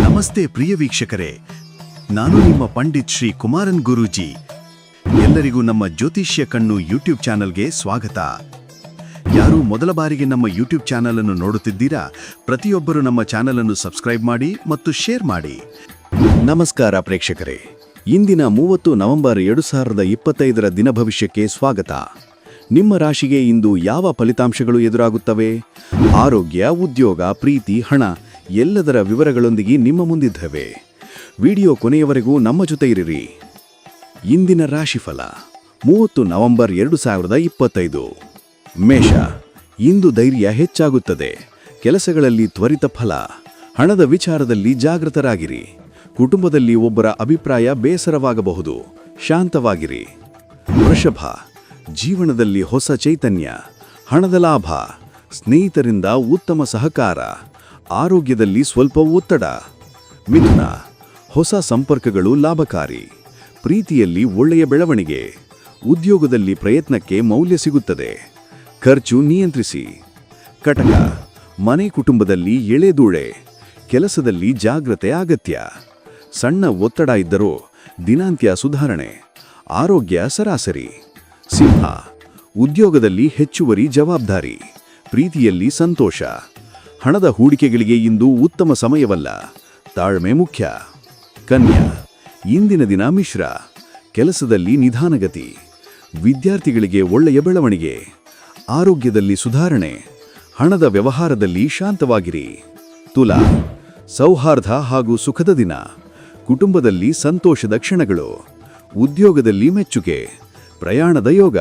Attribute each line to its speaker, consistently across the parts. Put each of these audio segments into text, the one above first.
Speaker 1: ನಮಸ್ತೆ ಪ್ರಿಯ ವೀಕ್ಷಕರೇ. ನಾನು ನಿಮ್ಮ ಪಂಡಿತ್ ಶ್ರೀ ಕುಮಾರನ್ ಗುರೂಜಿ. ಎಲ್ಲರಿಗೂ ನಮ್ಮ ಜ್ಯೋತಿಷ್ಯ ಕಣ್ಣು ಯೂಟ್ಯೂಬ್ ಚಾನಲ್ಗೆ ಸ್ವಾಗತ. ಯಾರು ಮೊದಲ ಬಾರಿಗೆ ನಮ್ಮ ಯೂಟ್ಯೂಬ್ ಚಾನಲ್ ಅನ್ನು ನೋಡುತ್ತಿದ್ದೀರಾ, ಪ್ರತಿಯೊಬ್ಬರು ನಮ್ಮ ಚಾನಲ್ ಅನ್ನು ಸಬ್ಸ್ಕ್ರೈಬ್ ಮಾಡಿ ಮತ್ತು ಶೇರ್ ಮಾಡಿ. ನಮಸ್ಕಾರ ಪ್ರೇಕ್ಷಕರೇ. ಇಂದಿನ ಮೂವತ್ತು ನವೆಂಬರ್ ಎರಡು ಸಾವಿರದ ಇಪ್ಪತ್ತೈದರ ದಿನ ಭವಿಷ್ಯಕ್ಕೆ ಸ್ವಾಗತ. ನಿಮ್ಮ ರಾಶಿಗೆ ಇಂದು ಯಾವ ಫಲಿತಾಂಶಗಳು ಎದುರಾಗುತ್ತವೆ? ಆರೋಗ್ಯ, ಉದ್ಯೋಗ, ಪ್ರೀತಿ, ಹಣ ಎಲ್ಲದರ ವಿವರಗಳೊಂದಿಗೆ ನಿಮ್ಮ ಮುಂದಿದ್ದೇವೆ. ವಿಡಿಯೋ ಕೊನೆಯವರೆಗೂ ನಮ್ಮ ಜೊತೆ ಇರಿರಿ ಇಂದಿನ ರಾಶಿಫಲ, ಮೂವತ್ತು ನವೆಂಬರ್ ಎರಡು ಸಾವಿರದ ಇಪ್ಪತ್ತೈದು. ಮೇಷ, ಇಂದು ಧೈರ್ಯ ಹೆಚ್ಚಾಗುತ್ತದೆ. ಕೆಲಸಗಳಲ್ಲಿ ತ್ವರಿತ ಫಲ, ಹಣದ ವಿಚಾರದಲ್ಲಿ ಜಾಗೃತರಾಗಿರಿ. ಕುಟುಂಬದಲ್ಲಿ ಒಬ್ಬರ ಅಭಿಪ್ರಾಯ ಬೇಸರವಾಗಬಹುದು, ಶಾಂತವಾಗಿರಿ. ವೃಷಭ, ಜೀವನದಲ್ಲಿ ಹೊಸ ಚೈತನ್ಯ, ಹಣದ ಲಾಭ, ಸ್ನೇಹಿತರಿಂದ ಉತ್ತಮ ಸಹಕಾರ. ಆರೋಗ್ಯದಲ್ಲಿ ಸ್ವಲ್ಪ ಒತ್ತಡ. ಮಿಥುನ, ಹೊಸ ಸಂಪರ್ಕಗಳು ಲಾಭಕಾರಿ. ಪ್ರೀತಿಯಲ್ಲಿ ಒಳ್ಳೆಯ ಬೆಳವಣಿಗೆ. ಉದ್ಯೋಗದಲ್ಲಿ ಪ್ರಯತ್ನಕ್ಕೆ ಮೌಲ್ಯ ಸಿಗುತ್ತದೆ. ಖರ್ಚು ನಿಯಂತ್ರಿಸಿ. ಕಟಕ, ಮನೆ ಕುಟುಂಬದಲ್ಲಿ ಎಳೆದೂಳೆ. ಕೆಲಸದಲ್ಲಿ ಜಾಗ್ರತೆ ಅಗತ್ಯ. ಸಣ್ಣ ಒತ್ತಡ ಇದ್ದರೂ ದಿನಾಂತ್ಯ ಸುಧಾರಣೆ. ಆರೋಗ್ಯ ಸರಾಸರಿ. ಸಿಂಹ, ಉದ್ಯೋಗದಲ್ಲಿ ಹೆಚ್ಚುವರಿ ಜವಾಬ್ದಾರಿ. ಪ್ರೀತಿಯಲ್ಲಿ ಸಂತೋಷ. ಹಣದ ಹೂಡಿಕೆಗಳಿಗೆ ಇಂದು ಉತ್ತಮ ಸಮಯವಲ್ಲ. ತಾಳ್ಮೆ ಮುಖ್ಯ. ಕನ್ಯಾ, ಇಂದಿನ ದಿನ ಮಿಶ್ರ. ಕೆಲಸದಲ್ಲಿ ನಿಧಾನಗತಿ. ವಿದ್ಯಾರ್ಥಿಗಳಿಗೆ ಒಳ್ಳೆಯ ಬೆಳವಣಿಗೆ. ಆರೋಗ್ಯದಲ್ಲಿ ಸುಧಾರಣೆ. ಹಣದ ವ್ಯವಹಾರದಲ್ಲಿ ಶಾಂತವಾಗಿರಿ. ತುಲಾ, ಸೌಹಾರ್ದ ಹಾಗೂ ಸುಖದ ದಿನ. ಕುಟುಂಬದಲ್ಲಿ ಸಂತೋಷದ ಕ್ಷಣಗಳು. ಉದ್ಯೋಗದಲ್ಲಿ ಮೆಚ್ಚುಗೆ. ಪ್ರಯಾಣದ ಯೋಗ.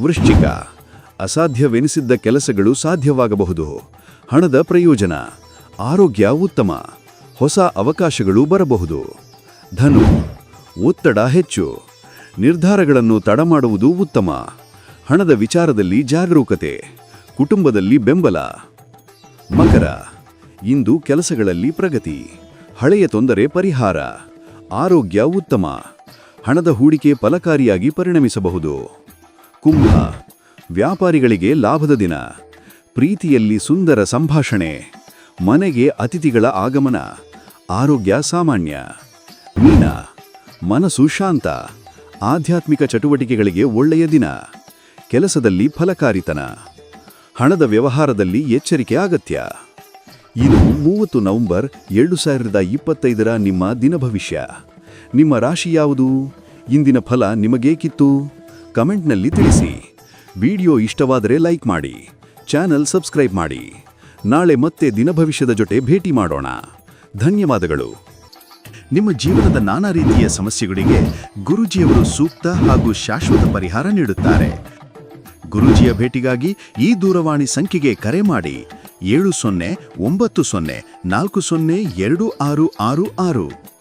Speaker 1: ವೃಶ್ಚಿಕ, ಅಸಾಧ್ಯವೆನಿಸಿದ್ದ ಕೆಲಸಗಳು ಸಾಧ್ಯವಾಗಬಹುದು. ಹಣದ ಪ್ರಯೋಜನ. ಆರೋಗ್ಯ ಉತ್ತಮ. ಹೊಸ ಅವಕಾಶಗಳು ಬರಬಹುದು. ಧನು. ಒತ್ತಡ ಹೆಚ್ಚು. ನಿರ್ಧಾರಗಳನ್ನು ತಡಮಾಡುವುದು ಉತ್ತಮ. ಹಣದ ವಿಚಾರದಲ್ಲಿ ಜಾಗರೂಕತೆ. ಕುಟುಂಬದಲ್ಲಿ ಬೆಂಬಲ. ಮಕರ. ಇಂದು ಕೆಲಸಗಳಲ್ಲಿ ಪ್ರಗತಿ. ಹಳೆಯ ತೊಂದರೆ ಪರಿಹಾರ. ಆರೋಗ್ಯ ಉತ್ತಮ. ಹಣದ ಹೂಡಿಕೆ ಫಲಕಾರಿಯಾಗಿ ಪರಿಣಮಿಸಬಹುದು. ಕುಂಭ. ವ್ಯಾಪಾರಿಗಳಿಗೆ ಲಾಭದ ದಿನ. ಪ್ರೀತಿಯಲ್ಲಿ ಸುಂದರ ಸಂಭಾಷಣೆ, ಮನೆಗೆ ಅತಿಥಿಗಳ ಆಗಮನ, ಆರೋಗ್ಯ ಸಾಮಾನ್ಯ. ಮೀನ, ಮನಸ್ಸು ಶಾಂತ, ಆಧ್ಯಾತ್ಮಿಕ ಚಟುವಟಿಕೆಗಳಿಗೆ ಒಳ್ಳೆಯ ದಿನ, ಕೆಲಸದಲ್ಲಿ ಫಲಕಾರಿತನ, ಹಣದ ವ್ಯವಹಾರದಲ್ಲಿ ಎಚ್ಚರಿಕೆ ಅಗತ್ಯ. ಇದು ಮೂವತ್ತು ನವೆಂಬರ್ ಎರಡು ಸಾವಿರದ ಇಪ್ಪತ್ತೈದರ ನಿಮ್ಮ ದಿನ ಭವಿಷ್ಯ. ನಿಮ್ಮ ರಾಶಿ ಯಾವುದು? ಇಂದಿನ ಫಲ ನಿಮಗೇಕಿತ್ತು? ಕಮೆಂಟ್ನಲ್ಲಿ ತಿಳಿಸಿ. ವಿಡಿಯೋ ಇಷ್ಟವಾದರೆ ಲೈಕ್ ಮಾಡಿ. ಚಾನಲ್ ಸಬ್ಸ್ಕ್ರೈಬ್ ಮಾಡಿ. ನಾಳೆ ಮತ್ತೆ ದಿನ ಭವಿಷ್ಯದ ಜೊತೆ ಭೇಟಿ ಮಾಡೋಣ. ಧನ್ಯವಾದಗಳು. ನಿಮ್ಮ ಜೀವನದ ನಾನಾ ರೀತಿಯ ಸಮಸ್ಯೆಗಳಿಗೆ ಗುರುಜಿಯವರು ಸೂಕ್ತ ಹಾಗೂ ಶಾಶ್ವತ ಪರಿಹಾರ ನೀಡುತ್ತಾರೆ. ಗುರುಜಿಯ ಭೇಟಿಗಾಗಿ ಈ ದೂರವಾಣಿ ಸಂಖ್ಯೆಗೆ ಕರೆ ಮಾಡಿ. ಏಳು ಸೊನ್ನೆ ಒಂಬತ್ತು ಸೊನ್ನೆ ನಾಲ್ಕು ಸೊನ್ನೆ ಎರಡು ಆರು ಆರು ಆರು.